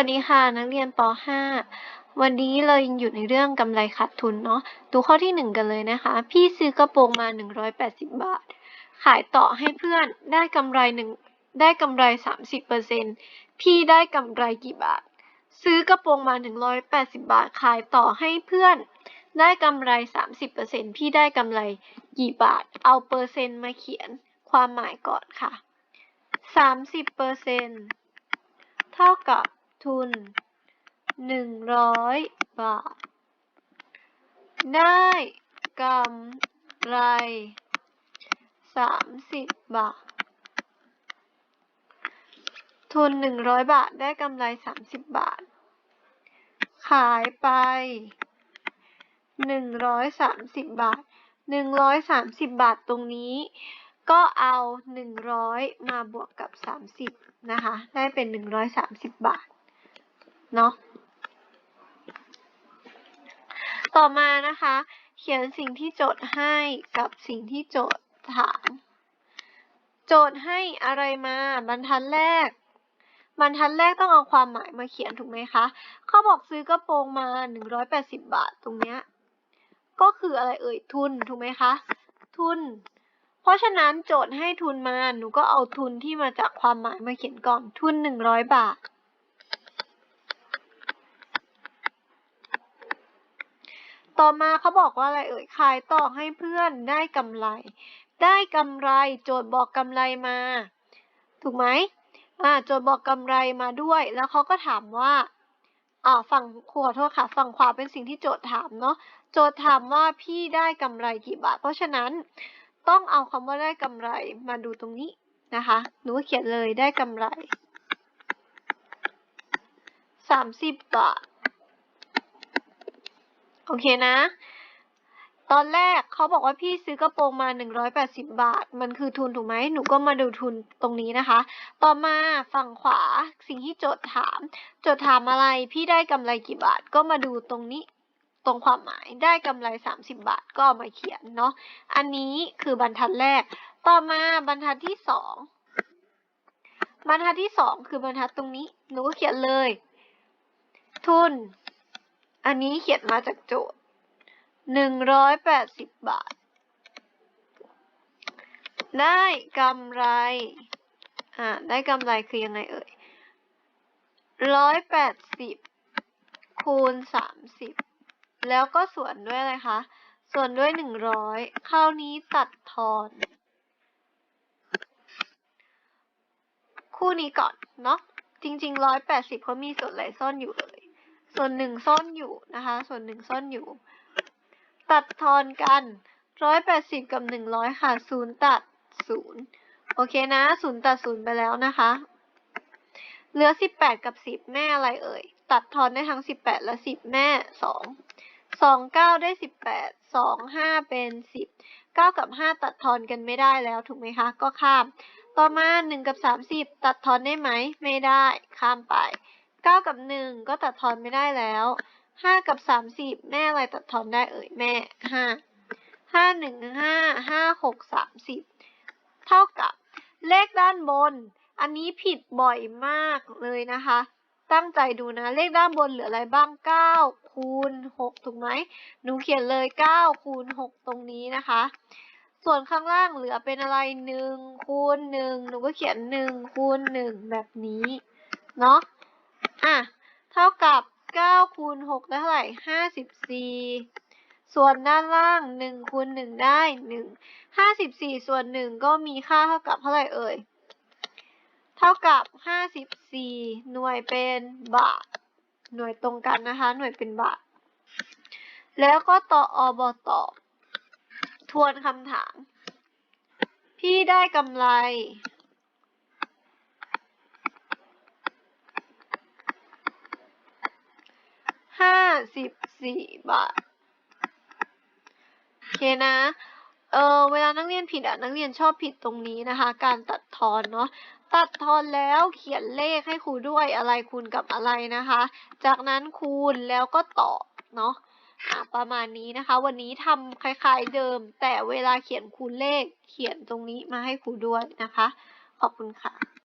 วัสดีค่ะ นักเรียนป .5 วันนี้เรายังอยู่ในเรื่องกำไรขาดทุนเนาะดูข้อที่ 1 กันเลยนะคะ พี่ซื้อกระโปรงมา 180 บาท ขายต่อให้เพื่อนได้กำไรหนึ่งได้กำไร 30%พี่ได้กำไรกี่บาท ซื้อกระโปรงมา 180 บาท ขายต่อให้เพื่อน ได้กำไร 30%พี่ได้กำไรกี่บาท เอาเปอร์เซ็นต์มาเขียนความหมายก่อนค่ะ 30%เท่ากับ ทุน 100 บาท ได้กำไร 30 บาท ทุน 100 บาท ได้กำไร 30 บาท ขายไป 130 บาท 130 บาทตรงนี้ก็เอา 100 มาบวกกับ 30 นะคะ ได้เป็น 130 บาท เนาะต่อมานะคะ เขียนสิ่งที่โจทย์ให้กับสิ่งที่โจทย์ถาม โจทย์ให้อะไรมาบรรทัดแรกบรรทัดแรกต้องเอาความหมายมาเขียนถูกไหมคะเขาบอกซื้อกระโปรงมา 180 บาทตรงเนี้ยก็คืออะไรเอ่ยทุนถูกไหมคะ ทุน เพราะฉะนั้นโจทย์ให้ทุนมาหนูก็เอาทุนที่มาจากความหมายมาเขียนก่อนทุน 100 บาท ต่อมาเขาบอกว่าอะไรเอ่ยขายต่อให้เพื่อนได้กำไร ได้กำไรโจทย์บอกกำไรมา ถูกไหมอ่าโจทย์บอกกำไรมาด้วย แล้วเขาก็ถามว่าอ่าฝั่งขวาโทษค่ะฝั่งขวาเป็นสิ่งที่โจทย์ถามเนาะโจทย์ถามว่าพี่ได้กำไรกี่บาท เพราะฉะนั้นต้องเอาคำว่าได้กำไรมาดูตรงนี้นะคะ หนูเขียนเลยได้กำไร 30 บาท โอเคนะ ตอนแรกเขาบอกว่าพี่ซื้อกระโปรงมา 180 บาท มันคือทุนถูกไหม หนูก็มาดูทุนตรงนี้นะคะ ต่อมาฝั่งขวาสิ่งที่โจทย์ถาม โจทย์ถามอะไร พี่ได้กำไรกี่บาท ก็มาดูตรงนี้ตรงความหมายได้กำไร 30 บาทก็ามาเขียนเนาะ อันนี้คือบรรทัดแรก ต่อมาบรรทัดที่สองบรรทัดที่สองคือบรรทัดตรงนี้ หนูก็เขียนเลย ทุน อันนี้เขียนมาจากโจทย์หนึ่งร้อยแปดสิบบาท ได้กำไร อ่า ได้กำไรคือยังไงเอ่ยร้อยแปดสิบคูณสามสิบแล้วก็ส่วนด้วยอะไรคะ ส่วนด้วยหนึ่งร้อยคราวนี้ตัดทอน คู่นี้ก่อนเนาะจริงๆร้อยแปดสิบเขามีส่วนไหนซ่อนอยู่เลย ส่วนหนึ่งซ่อนอยู่นะคะ ส่วนหนึ่งซ่อนอยู่ ตัดทอนกันร้อยแปดสิบกับหนึ่งร้อยค่ะศูนย์ตัดศูนย์โอเคนะศูนย์ตัดศูนย์ไปแล้วนะคะ เหลือสิบแปดกับสิบแม่อะไรเอ่ย ตัดทอนได้ทั้งสิบแปดและสิบแม่สองสองเก้าได้สิบแปดสองห้าเป็นสิบเก้ากับห้าตัดทอนกันไม่ได้แล้วถูกไหมคะ ก็ข้าม ต่อมาหนึ่งกับสามสิบตัดทอนได้ไหม ไม่ได้ ข้ามไป เก้ากับหนึ่งก็ตัดทอนไม่ได้แล้วห้ากับสามสิบแม่อะไรตัดทอนได้เอ่ยแม่ห้าห้าหนึ่งห้าห้าหกสามสิบเท่ากับเลขด้านบน อันนี้ผิดบ่อยมากเลยนะคะ ตั้งใจดูนะ เลขด้านบนเหลืออะไรบ้างเก้าคูณหกถูกไหม หนูเขียนเลยเก้าคูณหกตรงนี้นะคะ ส่วนข้างล่างเหลือเป็นอะไรหนึ่งคูณหนึ่งหนูก็เขียนหนึ่งคูณหนึ่งแบบนี้ เนาะ อะ เท่ากับเก้าคูณหกได้เท่าไหร่ห้าสิบสี่ส่วนด้านล่างหนึ่งคูณหนึ่งได้หนึ่งห้าสิบสี่ส่วนหนึ่งก็มีค่าเท่ากับเท่าไหร่เอ่ย เท่ากับห้าสิบสี่หน่วยเป็นบาท หน่วยตรงกันนะคะ หน่วยเป็นบาท แล้วก็ต่ออบตอบทวนคำถาม พี่ได้กำไร ห้า สิบสี่บาท โอเคนะ เออเวลานักเรียนผิดอะนักเรียนชอบผิดตรงนี้นะคะ การตัดทอนเนาะ ตัดทอนแล้วเขียนเลขให้ครูด้วยอะไรคูณกับอะไรนะคะ จากนั้นคูณแล้วก็ต่อเนาะอะประมาณนี้นะคะ วันนี้ทำคล้ายๆเดิม แต่เวลาเขียนคูณเลขเขียนตรงนี้มาให้ครูด้วยนะคะ ขอบคุณค่ะ